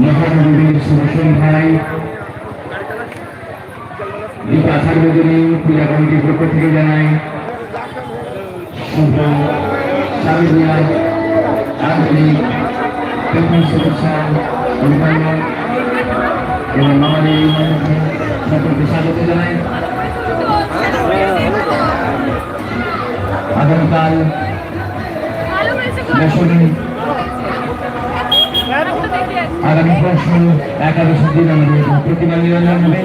মহানবীর সুরসেন ভাই দীপা সার্বজনীন পূজা কমিটির পক্ষ থেকে জানাই আন্তরিক শুভেচ্ছা অভিনন্দন। এবং আমাদের এই মঞ্চে সকলকে স্বাগত জানাই। আগামীকাল আগামী পরশু একাদশ দিন আমাদের প্রতিমা নিরঞ্জন হবে।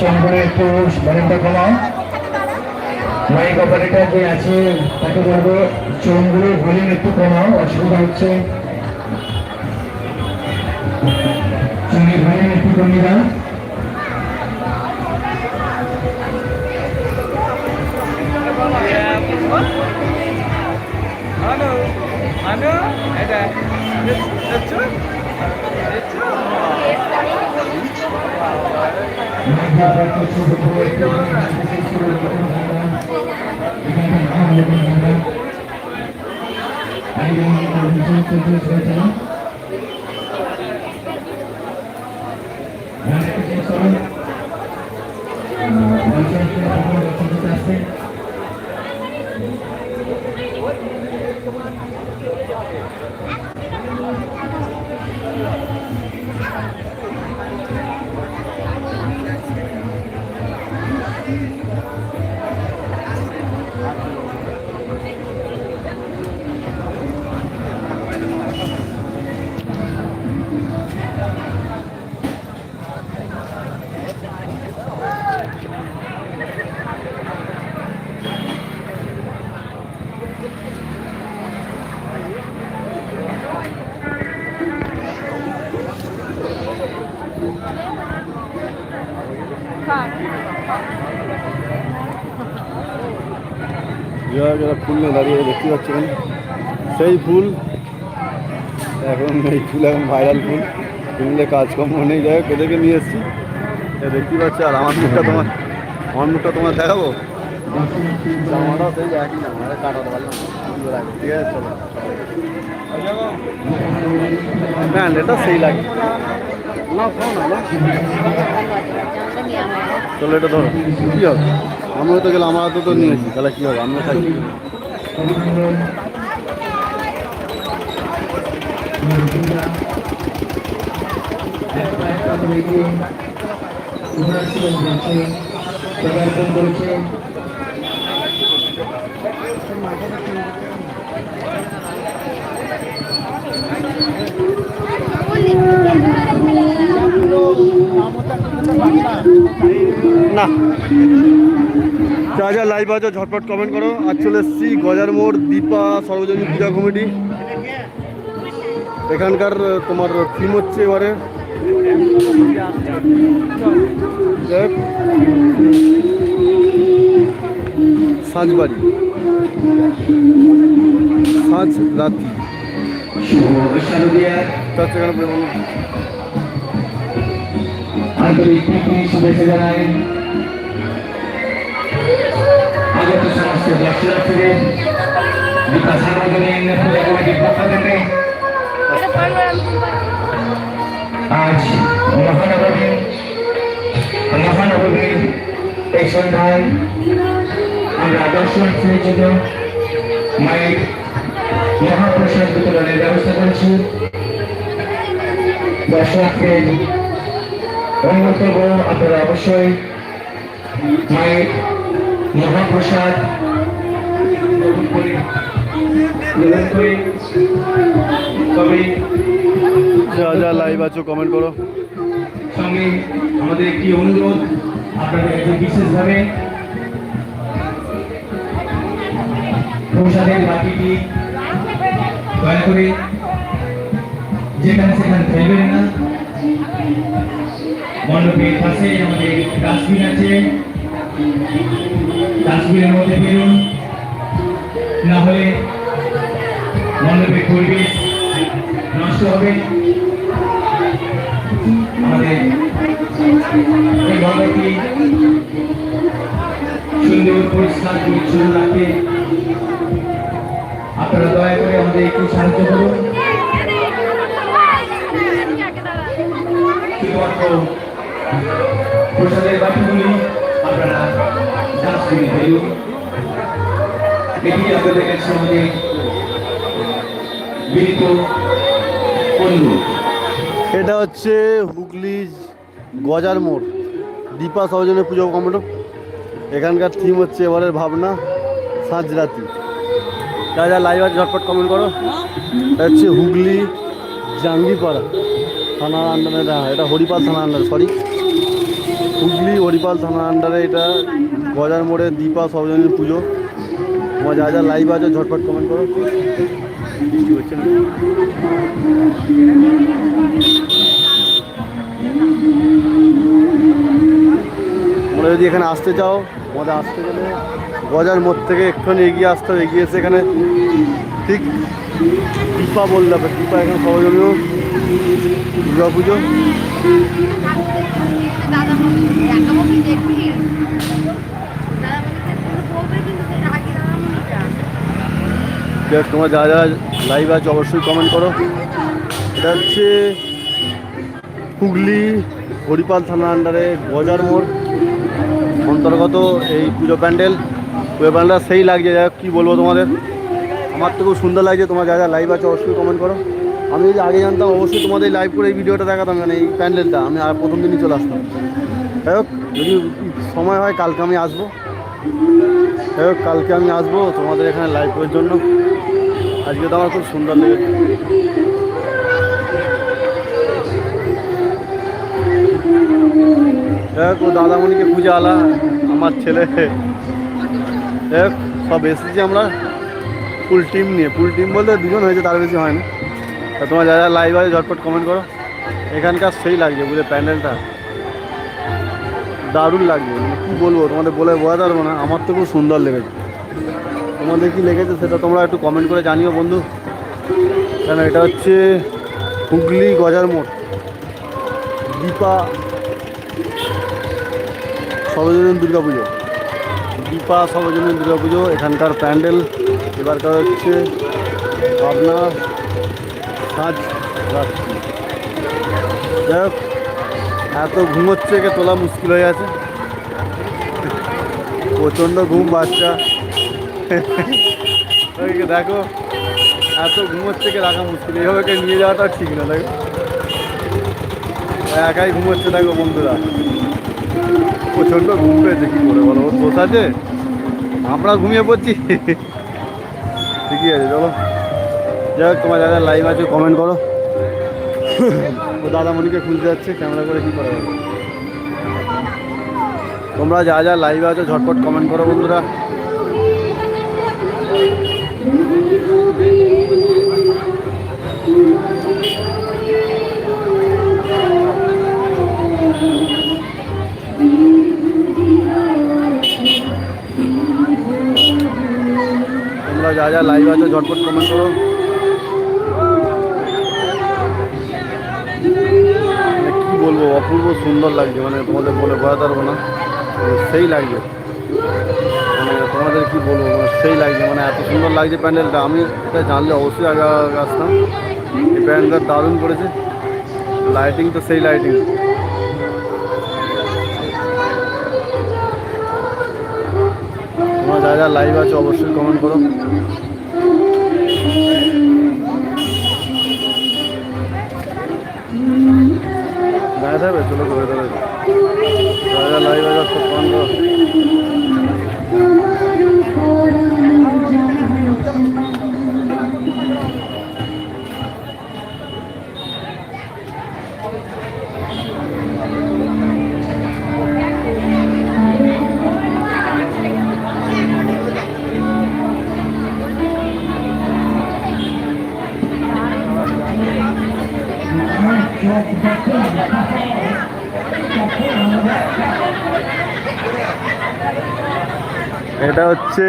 চন্দ্রে একটু মাইক যে আছে, তাকে বলব চোখগুলো ভলিউম একটু কমাও, অসুবিধা হচ্ছে। চোখের ভলিউম একটু কমিয়ে দাও। জানো এটা দেখছো দেখছো যারা যারা ফুল নিয়ে দাঁড়িয়ে দেখতে পাচ্ছেন? সেই ফুল, এখন এই ফুল এখন ভাইরাল ফুল। কিনলে কাজকর্ম নেই, যাই হোক, এদেরকে নিয়ে এসেছি। দেখতে পাচ্ছি, আর আমার মুখটা তোমার, আমার মুখটা তোমার দেখাবো? জামাটাও সেই একই না। ঠিক আছে, চলো। হ্যাঁ এটা সেই লাগে। চলো এটা ধরো। কী হবে? আমরা তো গেলে আমরা তো তো নিয়েছি তাহলে কী হবে? আমরা খাই করেছে না। যা যা লাইভ আছো ঝটপট কমেন্ট করো। আর চলে এসছি গজার মোড় দীপা সর্বজনীন পূজা কমিটি। এখানকার তোমার থিম হচ্ছে এবারে। সাঁঝবাড়ি সাঁঝ রাতি তার সেখানে আন্তরিক প্রীতি শুভেচ্ছা জানাই। আগত সমস্ত দর্শনার্থীদের দীপা সার্বজনীন পূজা কমিটির পক্ষ থেকে আজ মহানবমী। মহানবমীর এই সন্ধ্যায় আমরা দর্শনার্থীদের জন্য মায়ের মহাপ্রসাদ বিতরণের ব্যবস্থা করেছি। দর্শনার্থীদের করব আপনারা অবশ্যই মায়ের মহাপ্রসাদ যা যা লাইভ আছো কমেন্ট করো। সঙ্গে আমাদের একটি অনুরোধ আপনাদের বিশেষভাবে প্রসাদের বাটিটি দয়া করে যেখানে সেখানে ফেলবেন না। মণ্ডপের পাশে আমাদের ডাস্টবিন আছে ডাস্টবিনের মধ্যে ফেলুন না হলে মণ্ডপের পরিবেশ নষ্ট হবে আমাদের এই সুন্দর পরিষ্কার পরিচ্ছন্ন রাখতে আপনারা দয়া করে আমাদের একটু সাহায্য করুন শুধুমাত্র প্রসাদের বাটিগুলি আপনারা ডাস্টবিনে ফেলুন। এটি আপনাদের এটা হচ্ছে হুগলি গজার মোড়, দীপা সহজনের পুজো মণ্ডপ। এখানকার থিম হচ্ছে এবারের ভাবনা সাঁঝ রাতি যা লাইভ আছে, ঝটপট কমেন্ট করো। এটা হচ্ছে হুগলি জাঙ্গিপাড়া, থানার আন্ডারে এটা হরিপাল থানা আন্ডারে সরি হুগলি হরিপাল থানার আন্ডারে এটা, গজার মোড়ে দীপা সর্বজনীন পুজো। তোমার যা যা লাইভ আছে, ঝটপট কমেন্ট করো। তোমরা যদি এখানে আসতে চাও, তোমাদের আসতে গেলে গজার মোড় থেকে একটুখানি এগিয়ে আসতে হবে। এগিয়ে এসে এখানে ঠিক দীপা বললে দীপা এখানে সর্বজনীয় দুর্গা পুজো। তোমরা যা যা লাইভ আছে অবশ্যই কমেন্ট করো। এটা হচ্ছে হুগলি হরিপাল থানা আন্ডারে গজার মোড়। অন্তর্গত এই পুজো প্যান্ডেল। পুজো প্যান্ডেল সেই লাগছে হোক, কী বলব তোমাদের? আমার তো খুব সুন্দর লাগছে তোমার যা যা লাইভ আছে অবশ্যই কমেন্ট করো। আমি যদি আগে জানতাম, অবশ্যই তোমাদের লাইভ করে এই ভিডিওটা দেখাতাম মানে এই প্যান্ডেলটা। আমি আর প্রথম দিনই চলে আসতাম। যাই হোক, যদি সময় হয়, কালকে আমি আসব। যাই হোক, কালকে আমি আসব তোমাদের এখানে লাইভ করার জন্য। আজকে তো আমার খুব সুন্দর লেগেছে। দেখ ও দাদামণিকে পূজা আলা, আমার ছেলে। দেখ সব এসেছি আমরা। ফুল টিম নিয়ে। ফুল টিম বলতে দুজন হয়েছে, তার বেশি হয়নি। তা তোমার যারা লাইভ আছে, ঝটপট কমেন্ট করো। এখানকার সেই লাগছে, বুঝলে, প্যান্ডেলটা। দারুণ লাগছে মানে কী বলব, তোমাদের বলে বোঝাতে পারব না, আমার তো খুব সুন্দর লেগেছে। তোমাদের কি লেগেছে সেটা তোমরা একটু কমেন্ট করে জানিও, বন্ধু। কেন, এটা হচ্ছে হুগলি গজার মোড়। দীপা, সর্বজনীন দুর্গা পুজো দীপা, সর্বজনীন দুর্গা পুজো এখানকার প্যান্ডেল। এবারকার হচ্ছে, আপনার রাত্রি যাই হোক, এত ঘুমোচ্ছে কে তোলা মুশকিল হয়ে আছে। প্রচণ্ড ঘুম, বাচ্চা। দেখো, এত ঘুমোচ্ছে কে রাখা মুশকিল। এইভাবে কে নিয়ে যাওয়াটা ঠিক না, দেখো। একাই ঘুমোচ্ছে দেখো বন্ধুরা। প্রচণ্ড ঘুম পেয়েছে, কী করে বলো? ওর আছে? আমরা ঘুমিয়ে পড়ছি। ঠিকই আছে, চলো। যাই হোক তোমার যারা লাইভ আছে কমেন্ট করো। ও দাদামণিকে খুলতে যাচ্ছে ক্যামেরা করে কী করা যাবে? তোমরা যা যা লাইভ আছো ঝটপট কমেন্ট করো বন্ধুরা। তোমরা যা যা লাইভ আছো ঝটপট কমেন্ট করো। সুন্দর লাগছে মানে তোমাদের বলে বোঝাতে পারব না। সেই লাগছে। মানে তোমাদের কি বলব মানে সেই লাগছে মানে এত সুন্দর লাগছে প্যান্ডেলটা। আমি এটা জানলে অবশ্যই আগে আসতাম। এই প্যান্ডেলটা দারুণ করেছে। লাইটিং তো সেই লাইটিং। তোমার যা যা লাইভ আছে অবশ্যই কমেন্ট করো। এটা হচ্ছে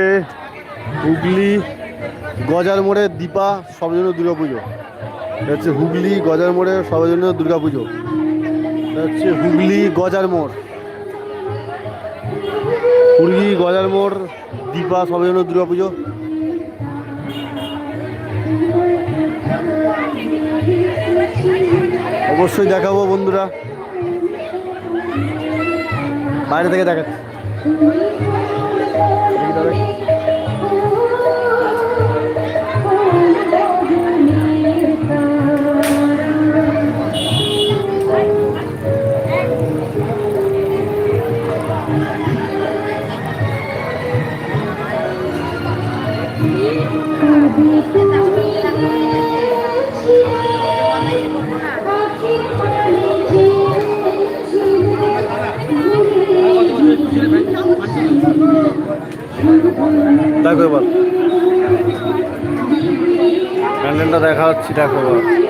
হুগলি গজার মোড়ে দীপা সর্বজনীয় দুর্গা পুজো। এটা হচ্ছে হুগলি গজার মোড়ে সর্বজনীয় দুর্গা পুজো। এটা হচ্ছে হুগলি গজার মোড়। হুগলি গজার মোড়, দীপা সবে জন্য দুর্গা পুজো। অবশ্যই দেখাবো বন্ধুরা। বাইরে থেকে দেখাচ্ছি। দেখো এবার প্যান্ডেলটা দেখা হচ্ছে দেখো এবার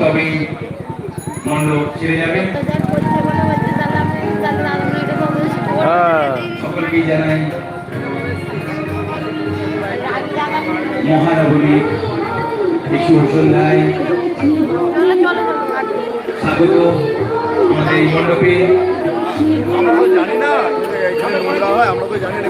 তবেই মণ্ডপ ছেড়ে যাবেন জানাই মহানগরী বিশ্ব সন্ধ্যায় স্বাগত আমাদের এই মণ্ডপে আমরা তো জানি না এখানে মহিলা হয় আমরা তো জানি না।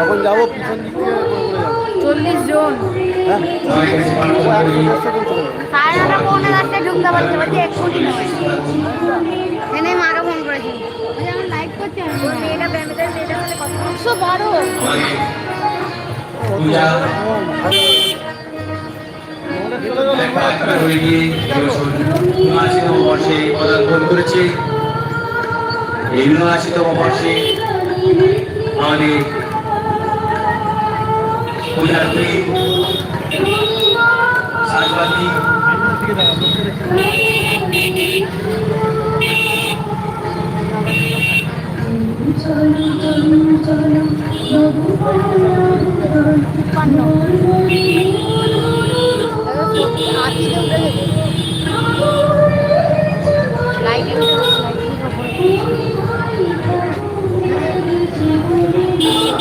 এখন যাব পিছন দিক থেকে চল্লিশ জন। হ্যাঁ? সাড়ে নটা পৌনে দশটায় ঢুকতে পারছে বলছে এক কোটি এনে মাকে ফোন করেছি আমার লাইক করছে মেয়েটা ব্যান্ডেজ মেয়েটার একশো বারো। দেখা হয়ে গিয়ে বর্ষে পদার্পণ করেছে। এই উনআশিতম বর্ষে আমাদের পূজার্থী সাজবাতি তিপ্পান্ন আশিতে Mua.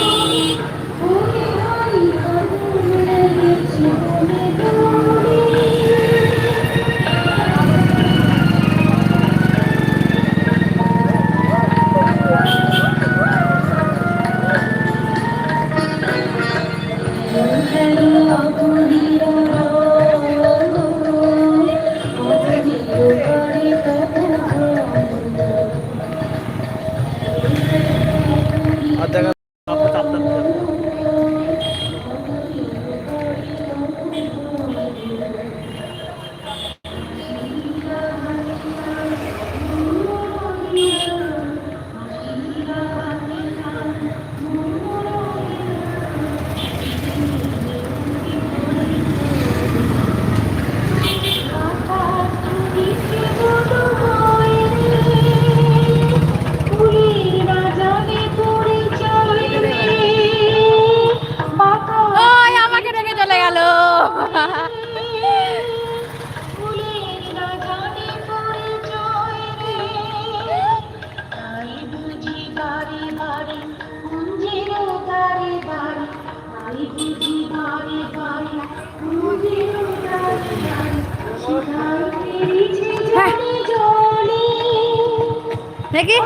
বনে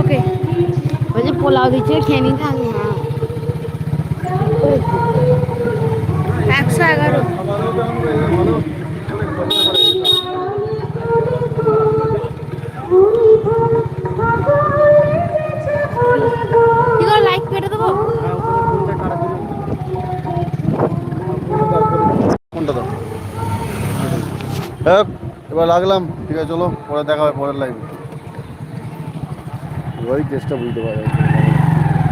ওকে। ওই পোলাও দিচ্ছে খেয়ে নিতে একশো এগারো। লাইক কেটে দেবো? কোনটা দাও হ্যাঁ এবার লাগলাম। ঠিক আছে, চলো, পরে দেখা হবে, পরের লাইভে এবারই কেসটা বুঝতে পারা